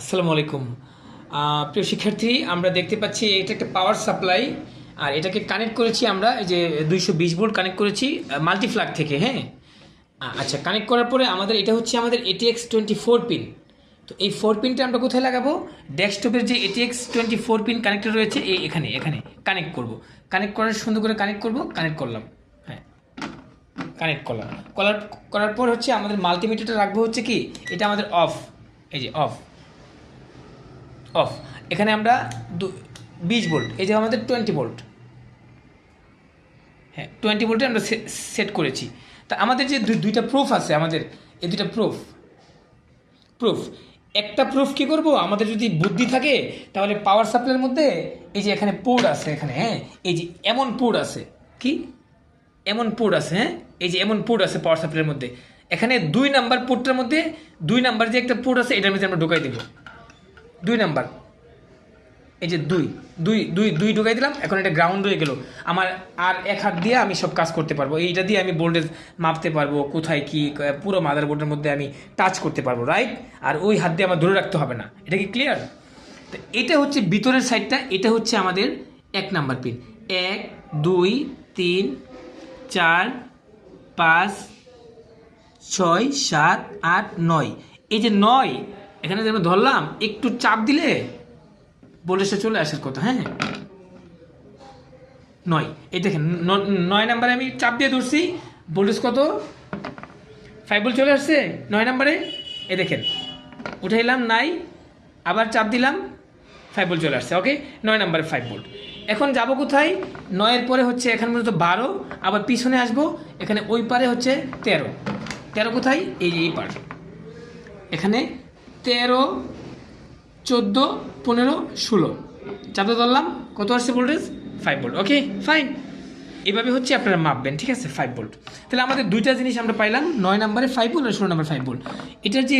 আসসালামু আলাইকুম। প্রিয় শিক্ষার্থী, আমরা দেখতে পাচ্ছি এটা একটা পাওয়ার সাপ্লাই আর এটাকে কানেক্ট করেছি আমরা, এই যে দুইশো বিশ ভোল্ট কানেক্ট করেছি মাল্টিফ্লাগ থেকে হ্যাঁ? আচ্ছা কানেক্ট করার পরে আমাদের, এটা হচ্ছে আমাদের এটিএক্স টোয়েন্টি ফোর পিন তো এই ফোর পিনটা আমরা কোথায় লাগাবো? ডেস্কটপের যে ATX twenty four pin connected রয়েছে, এই এখানে এখানে কানেক্ট করব। কানেক্ট করার সুন্দর করে কানেক্ট করব কানেক্ট করলাম হ্যাঁ। কানেক্ট করলাম। করার করার পর হচ্ছে আমাদের মাল্টিমিটারটা রাখব হচ্ছে কি? এটা আমাদের অফ এই যে অফ অফ। এখানে আমরা বিশ ভোল্ট, এই যে আমাদের টোয়েন্টি ভোল্ট। হ্যাঁ টোয়েন্টি ভোল্টে আমরা সেট করেছি। তা আমাদের যে দুই- দুইটা প্রুফ আছে আমাদের এই দুইটা প্রুফ। প্রুফ। একটা প্রুফ কী করব? আমাদের যদি বুদ্ধি থাকে, তাহলে পাওয়ার সাপ্লাইয়ের মধ্যে এই যে এখানে পোর্ট আছে এখানে হ্যাঁ এই যে এমন পোর্ট আছে। কি? এমন পোর্ট আছে হ্যাঁ এই যে এমন পোর্ট আছে পাওয়ার সাপ্লাইয়ের মধ্যে। এখানে দুই নাম্বার পোর্টটার মধ্যে, দুই নাম্বার যে একটা পোর্ট আছে, এটার মধ্যে আমরা ঢুকাই দিব। দুই নাম্বার। এই যে দুই দুই দুই দুই ঢুকাই দিলাম, এখন এটা গ্রাউন্ড হয়ে গেল। আমার আর এক হাত দিয়ে আমি সব কাজ করতে পারব। এইটা দিয়ে আমি ভোল্টেজ মাপতে পারব, কোথায় কি, পুরো মাদার বোর্ডের মধ্যে আমি টাচ করতে পারব রাইট আর ওই হাত দিয়ে আমার ধরে রাখতে হবে না। এটা কি ক্লিয়ার তো এটা হচ্ছে ভিতরের সাইডটা এটা হচ্ছে আমাদের এক নাম্বার পিন এক, দুই, তিন, চার, পাঁচ, ছয়, সাত, আট, নয়। এই যে নয় এখানে যেমন ধরলাম, একটু চাপ দিলে ভোল্টেজটা চলে আসার কথা হ্যাঁ? নয়, এই দেখেন নয় নাম্বারে আমি চাপ দিয়ে ধরছি ভোল্টেজ কত? ফাইভ ভোল্ট চলে আসছে, নয় নাম্বারে এ দেখেন, উঠাইলাম, নাই, আবার চাপ দিলাম ফাইভ ভোল্ট চলে আসছে ওকে নয় নাম্বারে ফাইভ ভোল্ট এখন যাব কোথায়? নয়ের পরে হচ্ছে এখানে মূলত বারো, আবার পিছনে আসব, এখানে ওই পারে হচ্ছে তেরো। তেরো কোথায়? এই এই পার। এখানে তেরো, চোদ্দ, পনেরো, ষোলো। চাপতে ধরলাম। কত আসছে voltage five volt okay fine এভাবে হচ্ছে আপনারা মাপবেন, ঠিক আছে? ফাইভ ভোল্ট তাহলে আমাদের দুইটা জিনিস আমরা পাইলাম, নয় নম্বরে ফাইভ ভোল্ট আর ষোলো নম্বরে ফাইভ ভোল্ট এটার যে